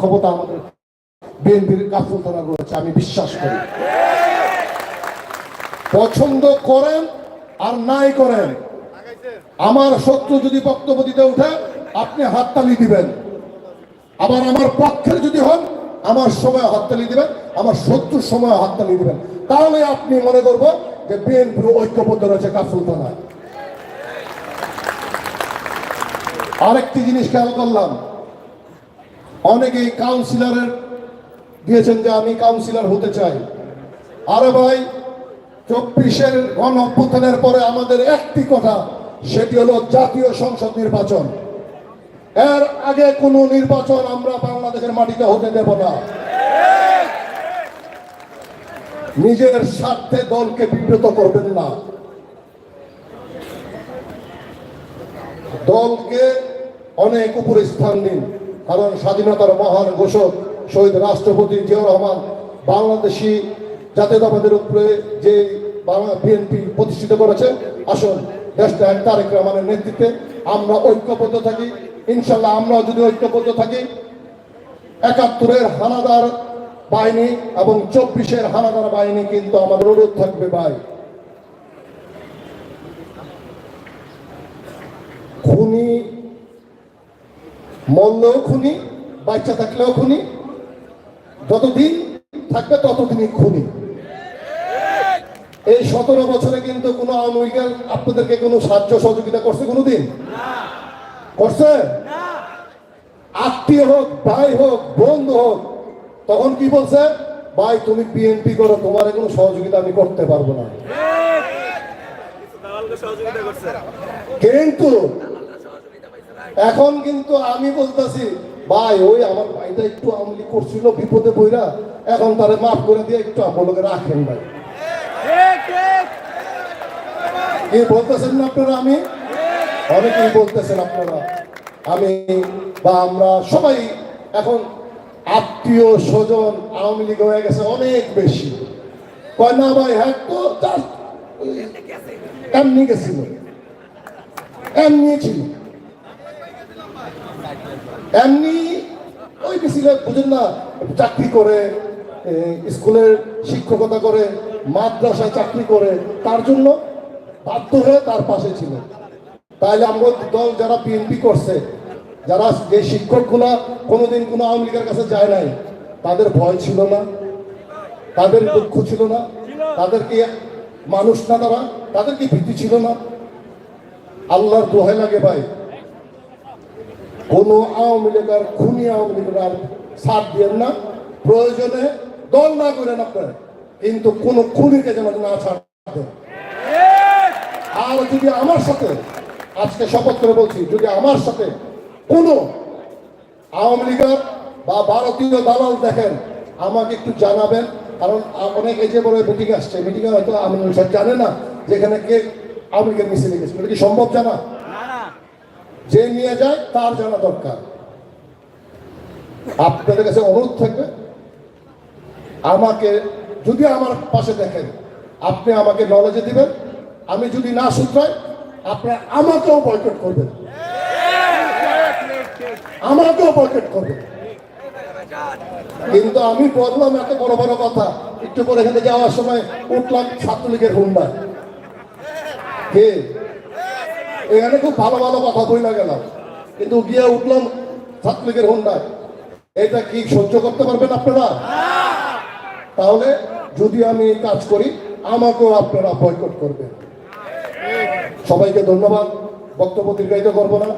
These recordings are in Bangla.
ক্ষমতা আমাদের বিএনপির কাফুল রয়েছে আমি বিশ্বাস করি। পছন্দ করেন আর নাই করেন। আমার শত্রু যদি বক্তব্য দিতে উঠে, আপনি হাততালি দিবেন। আবার আমার পক্ষের যদি হন, আমার সময় হাততালি দিবেন, আমার শত্রুর সময় হাততালি দিবেন। তাহলে আপনি মনে করব যে বিএনপির ঐক্যবদ্ধ রয়েছে কাফুল থানায় আরেকটি জিনিস খেয়াল করলাম। অনেকেই কাউন্সিলরের দিয়েছেন যে আমি কাউন্সিলর হতে চাই। আরে ভাই, চব্বিশের গণ অভ্যুত্থানের পরে আমাদের একটি কথা, সেটি হলো জাতীয় সংসদ নির্বাচন। এর আগে কোনো নির্বাচন আমরা বাংলাদেশের মাটিতে হতে দেব না। নিজের স্বার্থে দলকে বিব্রত করবেন না। দলকে অনেক উপরে স্থান দিন। কারণ স্বাধীনতার মহান ঘোষক শহীদ রাষ্ট্রপতি জিয়াউর রহমান বাংলাদেশি জাতীয়তাবাদের উপরে যে বাংলা বিএনপি প্রতিষ্ঠিত করেছে, আসুন দেশটা তারেক রহমানের নেতৃত্বে আমরা ঐক্যবদ্ধ থাকি। ইনশাল্লাহ আমরা যদি ঐক্যবদ্ধ থাকি, একাত্তরের হানাদার বাহিনী এবং চব্বিশের হানাদার বাহিনী কিন্তু আমাদের অনুরোধ থাকবে ভাই। খুনি মরলেও খুনি বাচ্চা থাকলেও খুনি যতদিন থাকবে ততদিনই খুনি। এই সতেরো বছরে কিন্তু কোনো আওয়ামী লীগের আপনাদেরকে কোনো সাহায্য সহযোগিতা করছে কোনোদিন? করছে? আত্মীয় হোক ভাই হোক বন্ধু হোক তখন কি বলছে? ভাই তুমি বিএনপি করো তোমার কোনো সহযোগিতা আমি করতে পারব না। কিন্তু এখন কিন্তু আমি বলতেছি, ভাই, ওই আমার ভাইটা একটু আমলি করছিল, বিপদে বইরা এখন তারে মাফ করে দিয়ে একটু আপনাকে রাখেন ভাই। কি বলতেছেন না আপনারা আমি? অনেকেই বলতেছেন আপনারা আমি বা আমরা সবাই এখন আত্মীয় স্বজন আওয়ামী লীগ হয়ে গেছে অনেক বেশি। কয়, না ভাই হ্যাঁ তো এমনি গেছিল। এমনি ছিল। এমনি ওই গেছিল বুঝেন না, চাকরি করে স্কুলের শিক্ষকতা করে, মাদ্রাসায় চাকরি করে, তার জন্য বাধ্য হয়ে তার পাশে ছিল। তাইলে আমরা দল যারা বিএনপি করছে, যারা যে শিক্ষকগুলা কোনোদিন কোনো আওয়ামী লীগের কাছে যায় নাই, তাদের ভয় ছিল না, তাদের দুঃখ ছিল না, তাদের কি মানুষ না তারা, তাদের কি ভীতি ছিল না? আল্লাহর দোহাই লাগে ভাই। কোন আওয়ামী লীগ আর খুনি আওয়ামী লীগের আর সাথ দিয়েন না। প্রয়োজনে দল না করেন আপনার, কিন্তু কোন খুনিকে যেন না ছাড় আর যদি আমার সাথে, আজকে শপথ করে বলছি, যদি আমার সাথে কোনো আওয়ামী লীগের বা ভারতীয় দালাল দেখেন, আমাকে একটু জানাবেন, কারণ অনেক এই যে বড় মিটিং আসছে মিটিংয়ে হয়তো সাহেব জানে না যেখানে কে আওয়ামী লীগের মিছিলে গেছে এটা কি সম্ভব জানা? যে নিয়ে যায়, তার জানা দরকার। আপনাদের কাছে অনুরোধ থাকবে, আমাকে যদি আমার পাশে দেখেন, আপনি আমাকে নলেজে দিবেন, আমি যদি না শুধরাই আপনার আমাকেও বয়কট করবেন। আমাকেও বয়কট করবেন। কিন্তু আমি বললাম, এত বড় বড় কথা, একটু পরে এখানে যাওয়ার সময় উঠলাম ছাত্রলীগের হুন্ডায়। কে? এখানে খুব ভালো ভালো কথা বই না গেলাম কিন্তু গিয়ে উঠলাম ছাত্রলীগের হুন্ডায়। এটা কি সহ্য করতে পারবেন আপনারা? তাহলে যদি আমি কাজ করি, আমাকেও আপনারা বয়কট করবেন। সবাইকে ধন্যবাদ, বক্তব্য দীর্ঘায়িত করব না।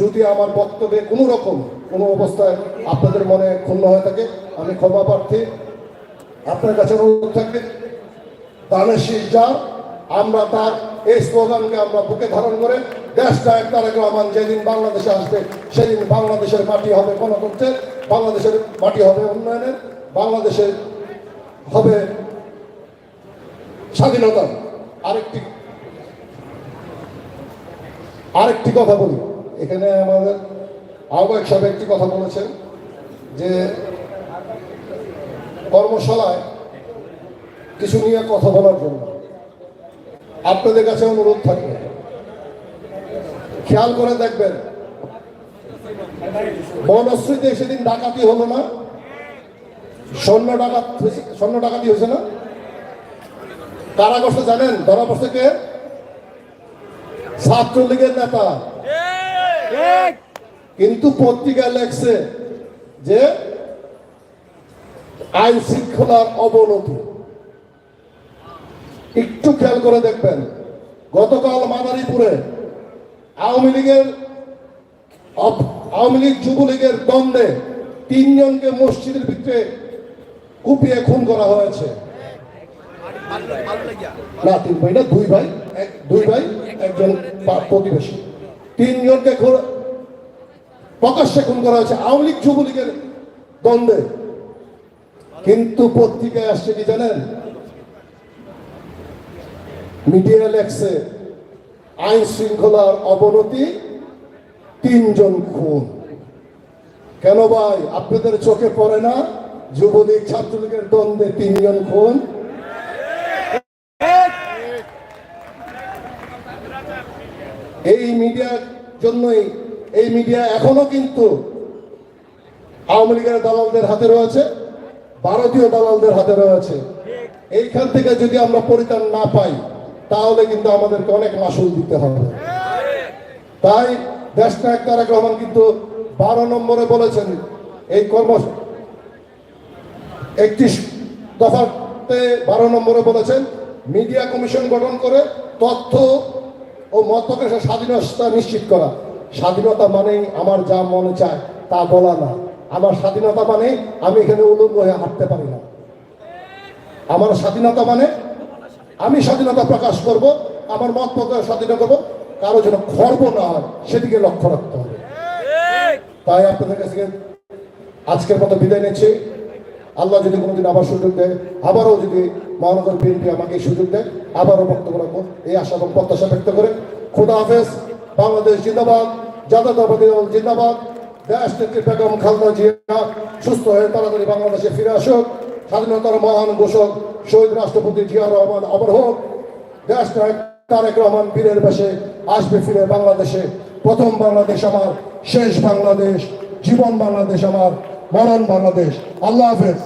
যদি আমার বক্তব্যে কোনো রকম, কোনো অবস্থায় আপনাদের মনে ক্ষুণ্ণ হয়ে থাকে, আমি ক্ষমা প্রার্থী। আপনার কাছে অনুরোধ থাকবে দানের শীষ যার আমরা তার এই স্লোগানকে আমরা বুকে ধারণ করে দেশ নায়ক তারেক রহমান যেদিন বাংলাদেশে আসবে, সেদিন বাংলাদেশের মাটি হবে গণতন্ত্রের বাংলাদেশের মাটি হবে উন্নয়নের বাংলাদেশের হবে স্বাধীনতা। আরেকটি আরেকটি কথা বলি। এখানে আমাদের আহ্বায়ক সাহেব একটি কথা বলেছেন যে কর্মশালায় কিছু নিয়ে কথা বলার জন্য। আপনাদের কাছে অনুরোধ থাকবে। খেয়াল করে দেখবেন। বনশ্রীতে সেদিন ডাকাতি হলো না? স্বর্ণ ডাকাত স্বর্ণ ডাকাতি হয়েছে না? কারা জানেন? ধরা পড়ছে কে? ছাত্রলীগের নেতা। কিন্তু পত্রিকায় লেখছে যে আইন শৃঙ্খলার অবনতি। একটু খেয়াল করে দেখবেন, গতকাল মাদারীপুরে আওয়ামী লীগের আওয়ামী লীগ যুবলীগের দ্বন্দ্বে তিনজনকে মসজিদের ভিতরে কুপিয়ে খুন করা হয়েছে। না, তিন ভাই না, দুই ভাই, এক, দুই ভাই, একজন প্রতিবেশী। তিনজনকে প্রকাশ্যে খুন করা হয়েছে আওয়ামী লীগ যুবলীগের দ্বন্দ্বে। কিন্তু পত্রিকায় আসছে কি জানেন? মিডিয়া লেখছে, আইন শৃঙ্খলার অবনতি, তিনজন খুন। কেন ভাই? আপনাদের চোখে পড়ে না? যুবলীগ ছাত্রলীগের দ্বন্দ্বে তিনজন খুন। এই মিডিয়ার জন্যই, এই মিডিয়া এখনও কিন্তু আওয়ামী লীগের দালালদের হাতে রয়েছে, ভারতীয় দালালদের হাতে রয়েছে। এইখান থেকে যদি আমরা পরিত্রাণ না পাই তাহলে কিন্তু আমাদেরকে অনেক মাসুল দিতে হবে। তাই দেশ নায়ক তারেক রহমান কিন্তু বারো নম্বরে বলেছেন, এই কর্ম একত্রিশ দফাতে বারো নম্বরে বলেছেন, মিডিয়া কমিশন গঠন করে তথ্য ও মত প্রকাশের স্বাধীনতা নিশ্চিত করা। স্বাধীনতা মানেই আমার যা মনে চায় তা বলা না। আমার স্বাধীনতা মানে আমি এখানে উলঙ্গ হয়ে হাঁটতে পারি না। আমার স্বাধীনতা মানে আমি স্বাধীনতা প্রকাশ করব, আমার মত প্রকাশ স্বাধীনতা করব, কারও যেন খর্ব না হয়, সেদিকে লক্ষ্য রাখতে হবে। তাই আপনাদের কাছে আজকের মতো বিদায় নিচ্ছি। আল্লাহ যদি কোনোদিন আবার সুযোগ দেয়, আবারও যদি মহানগর বিএনপি আমাকে সুযোগ দেয়, আবারও বক্তব্য রাখব। এই আশা এবং প্রত্যাশা ব্যক্ত করে খুদা হাফেজ, বাংলাদেশ জিন্দাবাদ, জাতীয়তাবাদী জিন্দাবাদ, দেশ নেত্রী বেগম খালদা জিয়া, সুস্থ হয়ে তাড়াতাড়ি বাংলাদেশে ফিরে আসুক, স্বাধীনতার মহান ঘোষক শহীদ রাষ্ট্রপতি জিয়া রহমান অমর হোক, দেশ নায়ক তারেক রহমান বীরের বেশে আসবে ফিরে বাংলাদেশে। প্রথম বাংলাদেশ আমার, শেষ বাংলাদেশ, জীবন বাংলাদেশ আমার, মরণ বাংলাদেশ। আল্লাহ হাফেজ।